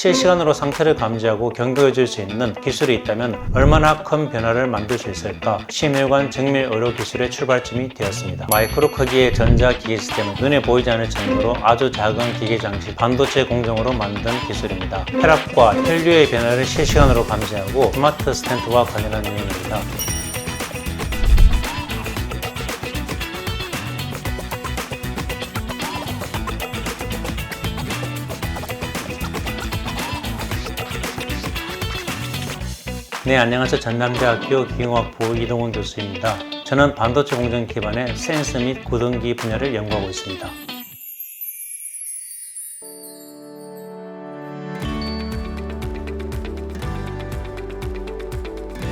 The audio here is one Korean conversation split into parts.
실시간으로 상태를 감지하고 경고해 줄 수 있는 기술이 있다면 얼마나 큰 변화를 만들 수 있을까 심혈관 정밀 의료 기술의 출발점이 되었습니다. 마이크로 크기의 전자 기계 시스템은 눈에 보이지 않을 정도로 아주 작은 기계 장치 반도체 공정으로 만든 기술입니다. 혈압과 혈류의 변화를 실시간으로 감지하고 스마트 스탠트와 관련한 내용입니다. 네, 안녕하세요. 전남대학교 기계공학부 이동훈 교수입니다. 저는 반도체 공정 기반의 센스 및 구동기 분야를 연구하고 있습니다.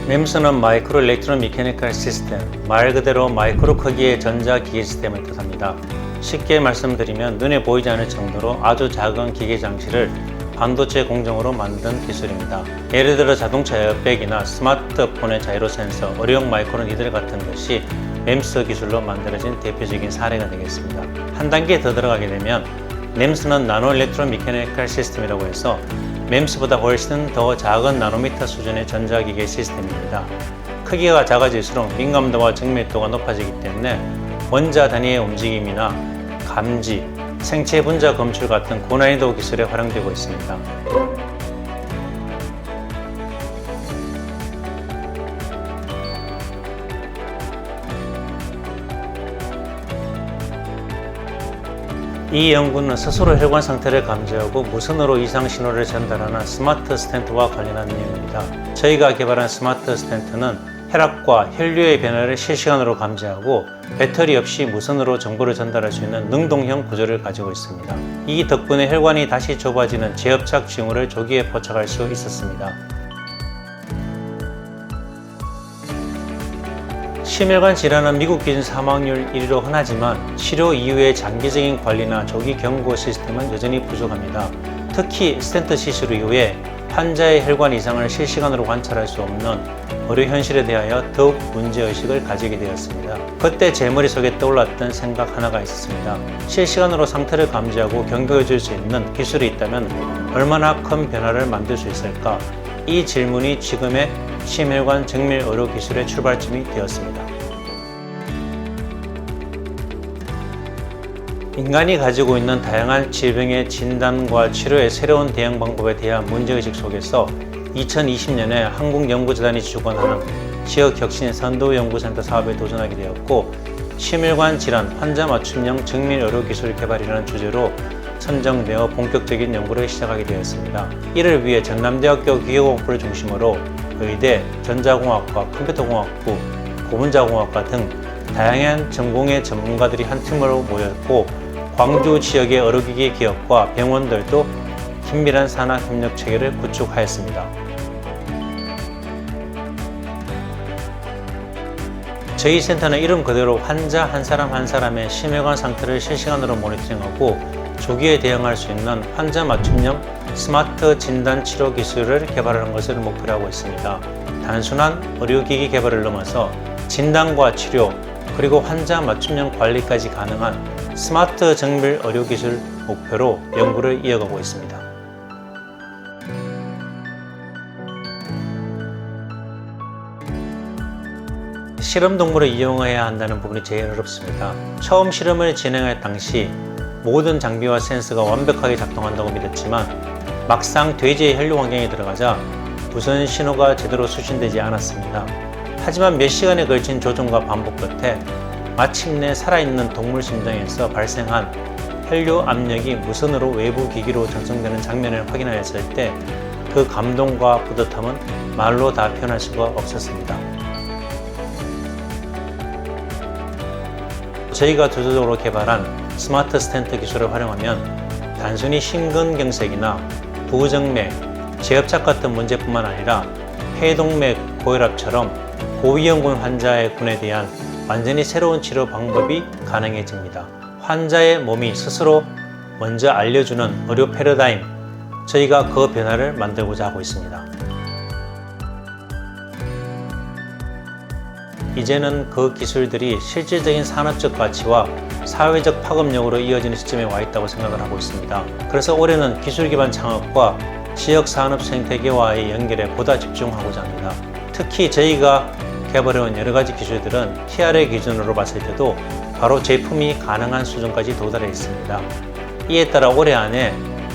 MEMS는 마이크로 일렉트론 미케니컬 시스템, 말 그대로 마이크로 크기의 전자 기계 시스템을 뜻합니다. 쉽게 말씀드리면 눈에 보이지 않을 정도로 아주 작은 기계 장치를 반도체 공정으로 만든 기술입니다. 예를 들어 자동차 에어백이나 스마트폰의 자이로 센서, 의료용 마이크론 이들 같은 것이 MEMS 기술로 만들어진 대표적인 사례가 되겠습니다. 한 단계 더 들어가게 되면 MEMS는 나노 일렉트론 미케니컬 시스템이라고 해서 MEMS보다 훨씬 더 작은 나노미터 수준의 전자기계 시스템입니다. 크기가 작아질수록 민감도와 정밀도가 높아지기 때문에 원자 단위의 움직임이나 감지, 생체 분자 검출 같은 고난이도 기술에 활용되고 있습니다. 이 연구는 스스로 혈관 상태를 감지하고 무선으로 이상 신호를 전달하는 스마트 스탠트와 관련한 내용입니다. 저희가 개발한 스마트 스탠트는 혈압과 혈류의 변화를 실시간으로 감지하고 배터리 없이 무선으로 정보를 전달할 수 있는 능동형 구조를 가지고 있습니다. 이 덕분에 혈관이 다시 좁아지는 재협착 징후를 조기에 포착할 수 있었습니다. 심혈관 질환은 미국 기준 사망률 1위로 흔하지만 치료 이후의 장기적인 관리나 조기 경고 시스템은 여전히 부족합니다. 특히 스텐트 시술 이후에 환자의 혈관 이상을 실시간으로 관찰할 수 없는 의료 현실에 대하여 더욱 문제의식을 가지게 되었습니다. 그때 제 머릿속에 떠올랐던 생각 하나가 있었습니다. 실시간으로 상태를 감지하고 경고해 줄 수 있는 기술이 있다면 얼마나 큰 변화를 만들 수 있을까? 이 질문이 지금의 심혈관 정밀 의료 기술의 출발점이 되었습니다. 인간이 가지고 있는 다양한 질병의 진단과 치료의 새로운 대응 방법에 대한 문제의식 속에서 2020년에 한국연구재단이 주관하는 지역혁신 선도연구센터 사업에 도전하게 되었고 심혈관 질환 환자 맞춤형 정밀 의료 기술 개발이라는 주제로 선정되어 본격적인 연구를 시작하게 되었습니다. 이를 위해 전남대학교 기계공학부를 중심으로 의대, 전자공학과, 컴퓨터공학부, 고분자공학과 등 다양한 전공의 전문가들이 한 팀으로 모였고 광주 지역의 의료기기 기업과 병원들도 긴밀한 산학 협력 체계를 구축하였습니다. 저희 센터는 이름 그대로 환자 한 사람 한 사람의 심혈관 상태를 실시간으로 모니터링하고 조기에 대응할 수 있는 환자 맞춤형 스마트 진단 치료 기술을 개발하는 것을 목표로 하고 있습니다. 단순한 의료기기 개발을 넘어서 진단과 치료 그리고 환자 맞춤형 관리까지 가능한 스마트 정밀 의료 기술 목표로 연구를 이어가고 있습니다. 실험 동물을 이용해야 한다는 부분이 제일 어렵습니다. 처음 실험을 진행할 당시 모든 장비와 센서가 완벽하게 작동한다고 믿었지만 막상 돼지의 혈류 환경에 들어가자 무선 신호가 제대로 수신되지 않았습니다. 하지만 몇 시간에 걸친 조정과 반복 끝에 마침내 살아있는 동물 심장에서 발생한 혈류 압력이 무선으로 외부 기기로 전송되는 장면을 확인하였을 때 그 감동과 뿌듯함은 말로 다 표현할 수가 없었습니다. 저희가 주도적으로 개발한 스마트 스탠트 기술을 활용하면 단순히 심근경색이나 부정맥, 재협착 같은 문제뿐만 아니라 폐동맥 고혈압처럼 고위험군 환자의 군에 대한 완전히 새로운 치료 방법이 가능해집니다. 환자의 몸이 스스로 먼저 알려주는 의료 패러다임, 저희가 그 변화를 만들고자 하고 있습니다. 이제는 그 기술들이 실질적인 산업적 가치와 사회적 파급력으로 이어지는 시점에 와 있다고 생각을 하고 있습니다. 그래서 올해는 기술 기반 창업과 지역 산업 생태계와의 연결에 보다 집중하고자 합니다. 특히 저희가 개발해온 여러 가지 기술들은 TR의 기준으로 봤을 때도 바로 제품이 가능한 수준까지 도달해 있습니다. 이에 따라 올해 안에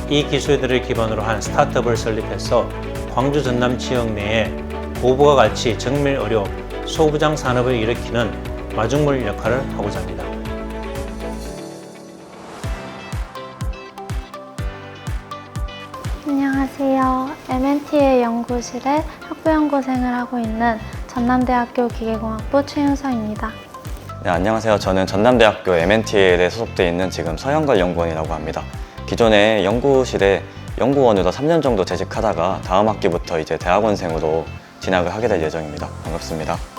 이 기술들을 기반으로 한 스타트업을 설립해서 광주 전남 지역 내에 고부가 가치 정밀 의료 소부장 산업을 일으키는 마중물 역할을 하고자 합니다. 안녕하세요. MNT의 연구실에 학부연구생을 하고 있는 전남대학교 기계공학부 최윤서입니다. 네, 안녕하세요. 저는 전남대학교 MNTL에 소속돼 있는 지금 서영걸 연구원이라고 합니다. 기존에 연구실에 연구원으로 3년 정도 재직하다가 다음 학기부터 이제 대학원생으로 진학을 하게 될 예정입니다. 반갑습니다.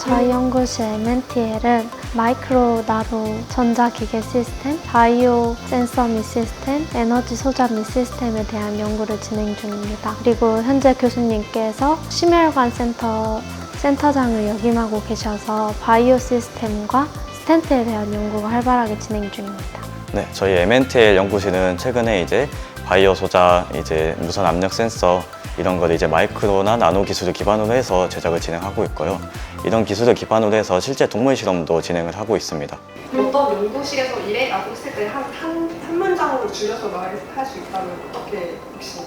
저희 연구실 MNTL은 마이크로 나노 전자기계 시스템, 바이오 센서 및 시스템, 에너지 소자 및 시스템에 대한 연구를 진행 중입니다. 그리고 현재 교수님께서 심혈관 센터 센터장을 역임하고 계셔서 바이오 시스템과 스텐트에 대한 연구가 활발하게 진행 중입니다. 네, 저희 MNTL 연구실은 최근에 이제 바이오 소자, 이제 무선 압력 센서 이런 걸 이제 마이크로나 나노 기술을 기반으로 해서 제작을 진행하고 있고요. 이런 기술을 기반으로 해서 실제 동물 실험도 진행을 하고 있습니다. 어떤 연구실에서 일해라고 했을 때 한 한 한 문장으로 줄여서 말할 수 있다면 어떻게 혹시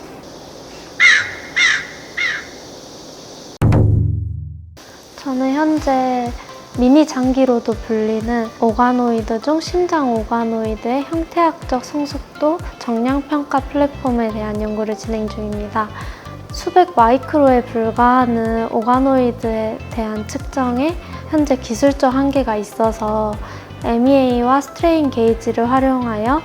저는 현재 미니 장기로도 불리는 오가노이드 중 심장 오가노이드의 형태학적 성숙도 정량 평가 플랫폼에 대한 연구를 진행 중입니다. 수백 마이크로에 불과하는 오가노이드에 대한 측정에 현재 기술적 한계가 있어서 MEA와 스트레인 게이지를 활용하여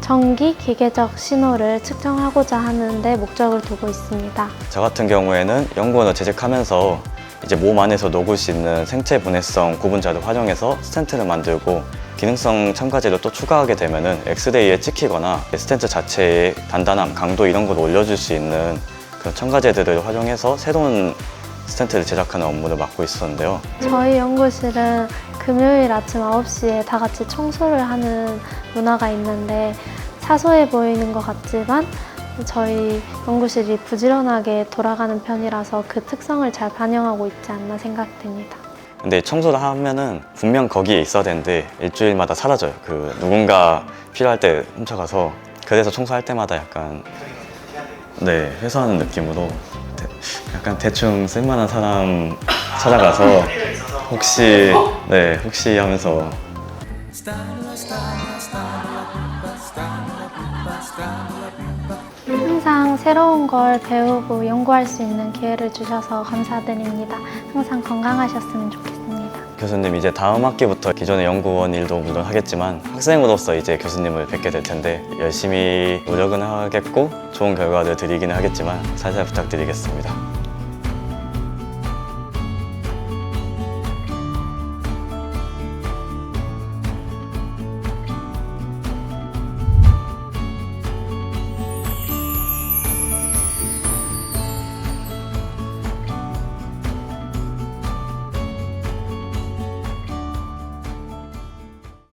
전기 기계적 신호를 측정하고자 하는데 목적을 두고 있습니다. 저 같은 경우에는 연구원을 재직하면서 이제 몸 안에서 녹을 수 있는 생체 분해성 구분자를 활용해서 스텐트를 만들고 기능성 첨가제를 또 추가하게 되면은 엑스레이에 찍히거나 스텐트 자체의 단단함, 강도 이런 걸 올려줄 수 있는 그런 첨가제들을 활용해서 새로운 스텐트를 제작하는 업무를 맡고 있었는데요. 저희 연구실은 금요일 아침 9시에 다 같이 청소를 하는 문화가 있는데 사소해 보이는 것 같지만 저희 연구실이 부지런하게 돌아가는 편이라서 그 특성을 잘 반영하고 있지 않나 생각됩니다. 근데 청소를 하면은 분명 거기에 있어야 되는데 일주일마다 사라져요. 그 누군가 필요할 때 훔쳐가서 그래서 청소할 때마다 약간 네 회수하는 느낌으로 대- 약간 대충 쓸만한 사람 찾아가서 혹시 네 혹시 하면서 항상 새로운 걸 배우고 연구할 수 있는 기회를 주셔서 감사드립니다. 항상 건강하셨으면 좋겠습니다. 교수님 이제 다음 학기부터 기존의 연구원 일도 물론 하겠지만 학생으로서 이제 교수님을 뵙게 될 텐데 열심히 노력은 하겠고 좋은 결과를 드리기는 하겠지만 살살 부탁드리겠습니다.